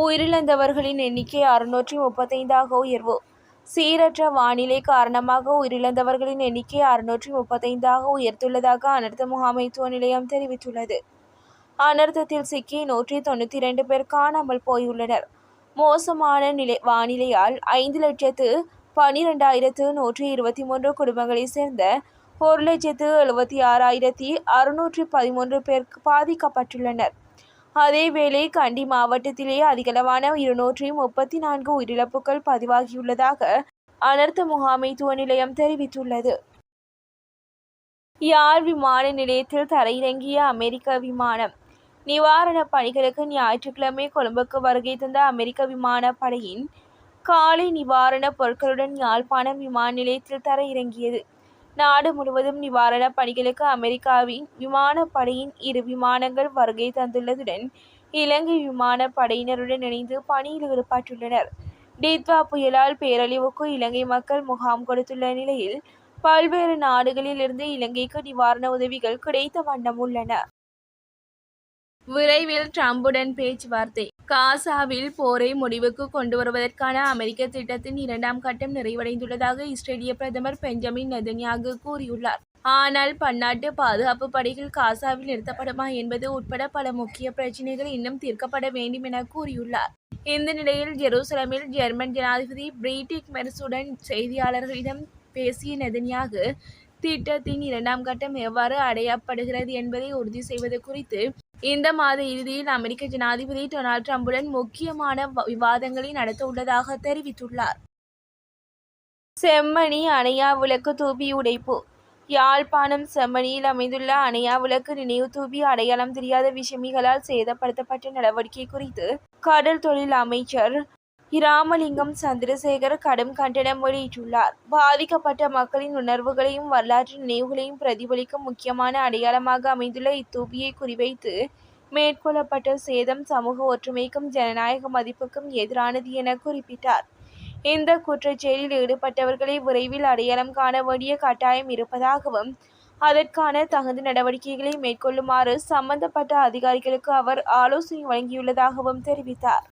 உயிரிழந்தவர்களின் எண்ணிக்கை அறுநூற்றி முப்பத்தைந்தாக உயர்வு. சீரற்ற வானிலை காரணமாக உயிரிழந்தவர்களின் எண்ணிக்கை அறுநூற்றி முப்பத்தைந்தாக உயர்த்துள்ளதாக அனர்த்த முகாமைத்துவ நிலையம் தெரிவித்துள்ளது. அனர்த்தத்தில் சிக்கி நூற்றி தொண்ணூற்றி இரண்டு பேர் காணாமல் போயுள்ளனர். மோசமான நிலை வானிலையால் ஐந்து லட்சத்து பனிரெண்டாயிரத்து நூற்றி இருபத்தி மூன்று குடும்பங்களைச் சேர்ந்த ஒரு லட்சத்து எழுபத்தி ஆறாயிரத்தி அறுநூற்றி பதிமூன்று பேர் பாதிக்கப்பட்டுள்ளனர். அதேவேளை கண்டி மாவட்டத்திலே அதிகளவான இருநூற்றி முப்பத்தி நான்கு உயிரிழப்புகள் பதிவாகியுள்ளதாக அனர்த்த முகாமைத்துவ நிலையம் தெரிவித்துள்ளது. யாழ் விமான நிலையத்தில் தரையிறங்கிய அமெரிக்க விமானம் நிவாரணப் பணிகளுக்கு ஞாயிற்றுக்கிழமை கொழும்புக்கு வருகை தந்த அமெரிக்க விமானப்படையின் காலை நிவாரணப் பொருட்களுடன் யாழ்ப்பாணம் விமான நிலையத்தில் தரையிறங்கியது. நாடு முழுவதும் நிவாரணப் பணிகளுக்கு அமெரிக்காவின் விமானப்படையின் இரு விமானங்கள் வருகை தந்துள்ளதுடன் இலங்கை விமானப் படையினருடன் இணைந்து பணியில் ஈடுபட்டுள்ளனர். டீத்வா புயலால் பேரழிவுக்கு இலங்கை மக்கள் முகாம் கொடுத்துள்ள நிலையில் பல்வேறு நாடுகளில் இருந்து இலங்கைக்கு நிவாரண உதவிகள் கிடைத்த வண்ணம் உள்ளன. விரைவில் ட்ரம்புடன் பேச்சுவார்த்தை. காசாவில் போரை முடிவுக்கு கொண்டு வருவதற்கான அமெரிக்க திட்டத்தின் இரண்டாம் கட்டம் நிறைவடைந்துள்ளதாக இஸ்ரேலிய பிரதமர் பெஞ்சமின் நெதன்யாகு கூறியுள்ளார். ஆனால் பன்னாட்டு பாதுகாப்பு படைகள் காசாவில் நிறுத்தப்படுமா என்பது உட்பட பல முக்கிய பிரச்சினைகள் இன்னும் தீர்க்கப்பட வேண்டும் என கூறியுள்ளார். இந்த நிலையில் ஜெருசலமில் ஜெர்மன் ஜனாதிபதி பிரீட்டிக் மெர்சுடன் செய்தியாளர்களிடம் பேசிய நெதன்யாகு திட்டத்தின் இரண்டாம் கட்டம் எவ்வாறு அடையப்படுகிறது என்பதை உறுதி செய்வது குறித்து இந்த மாத இறுதியில் அமெரிக்க ஜனாதிபதி டொனால்ட் ட்ரம்புடன் முக்கியமான விவாதங்களை நடத்த உள்ளதாக தெரிவித்துள்ளார். செம்மணி அணையா விளக்கு தூபி உடைப்பு. யாழ்ப்பாணம் செம்மணியில் அமைந்துள்ள அணையா விளக்கு நினைவு தூபி அடையாளம் தெரியாத விஷமிகளால் சேதப்படுத்தப்பட்ட நடவடிக்கை குறித்து கடல் தொழில் அமைச்சர் இராமலிங்கம் சந்திரசேகர் கடும் கண்டனம் வெளியிட்டுள்ளார். பாதிக்கப்பட்ட மக்களின் உணர்வுகளையும் வரலாற்று நினைவுகளையும் பிரதிபலிக்கும் முக்கியமான அடையாளமாக அமைந்துள்ள இத்தூபியை குறிவைத்து மேற்கொள்ளப்பட்ட சேதம் சமூக ஒற்றுமைக்கும் ஜனநாயக மதிப்புக்கும் எதிரானது என குறிப்பிட்டார். இந்த குற்றச்செயலில் ஈடுபட்டவர்களை விரைவில் அடையாளம் காண வேண்டிய கட்டாயம் இருப்பதாகவும் அதற்கான தகுந்த நடவடிக்கைகளை மேற்கொள்ளுமாறு சம்பந்தப்பட்ட அதிகாரிகளுக்கு அவர் ஆலோசனை வழங்கியுள்ளதாகவும் தெரிவித்தார்.